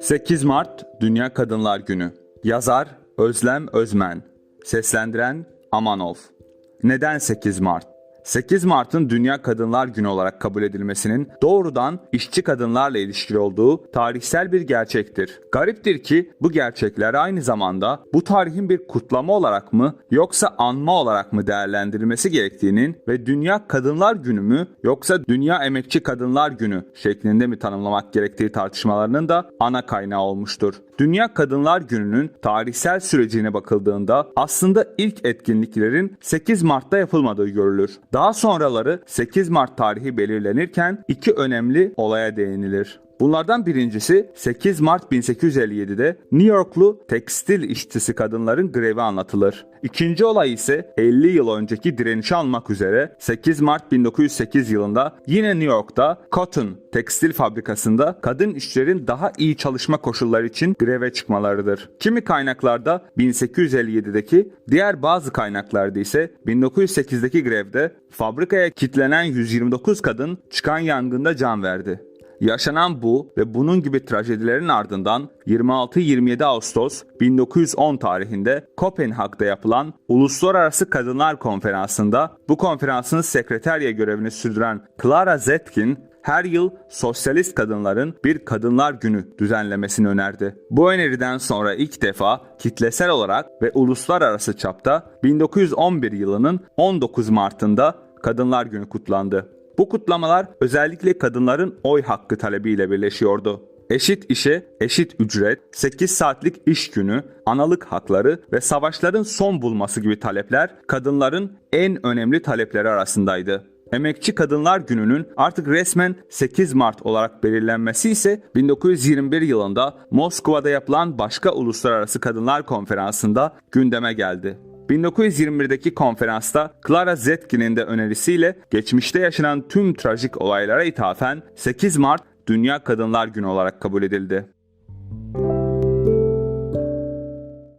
8 Mart Dünya Kadınlar Günü. Yazar Özlem Özmen. Seslendiren Amanov. Neden 8 Mart? 8 Mart'ın Dünya Kadınlar Günü olarak kabul edilmesinin doğrudan işçi kadınlarla ilişkili olduğu tarihsel bir gerçektir. Gariptir ki bu gerçekler aynı zamanda bu tarihin bir kutlama olarak mı yoksa anma olarak mı değerlendirilmesi gerektiğinin ve Dünya Kadınlar Günü mü yoksa Dünya Emekçi Kadınlar Günü şeklinde mi tanımlamak gerektiği tartışmalarının da ana kaynağı olmuştur. Dünya Kadınlar Günü'nün tarihsel sürecine bakıldığında aslında ilk etkinliklerin 8 Mart'ta yapılmadığı görülür. Daha sonraları 8 Mart tarihi belirlenirken iki önemli olaya değinilir. Bunlardan birincisi 8 Mart 1857'de New Yorklu tekstil işçisi kadınların grevi anlatılır. İkinci olay ise 50 yıl önceki direnişi almak üzere 8 Mart 1908 yılında yine New York'ta Cotton tekstil fabrikasında kadın işçilerin daha iyi çalışma koşulları için greve çıkmalarıdır. Kimi kaynaklarda 1857'deki, diğer bazı kaynaklarda ise 1908'deki grevde fabrikaya kitlenen 129 kadın çıkan yangında can verdi. Yaşanan bu ve bunun gibi trajedilerin ardından 26-27 Ağustos 1910 tarihinde Kopenhag'da yapılan Uluslararası Kadınlar Konferansı'nda bu konferansın sekreterya görevini sürdüren Clara Zetkin her yıl sosyalist kadınların bir kadınlar günü düzenlemesini önerdi. Bu öneriden sonra ilk defa kitlesel olarak ve uluslararası çapta 1911 yılının 19 Mart'ında Kadınlar Günü kutlandı. Bu kutlamalar özellikle kadınların oy hakkı talebiyle birleşiyordu. Eşit işe eşit ücret, 8 saatlik iş günü, analık hakları ve savaşların son bulması gibi talepler kadınların en önemli talepleri arasındaydı. Emekçi Kadınlar Günü'nün artık resmen 8 Mart olarak belirlenmesi ise 1921 yılında Moskova'da yapılan başka uluslararası kadınlar konferansında gündeme geldi. 1921'deki konferansta Clara Zetkin'in de önerisiyle geçmişte yaşanan tüm trajik olaylara ithafen 8 Mart Dünya Kadınlar Günü olarak kabul edildi.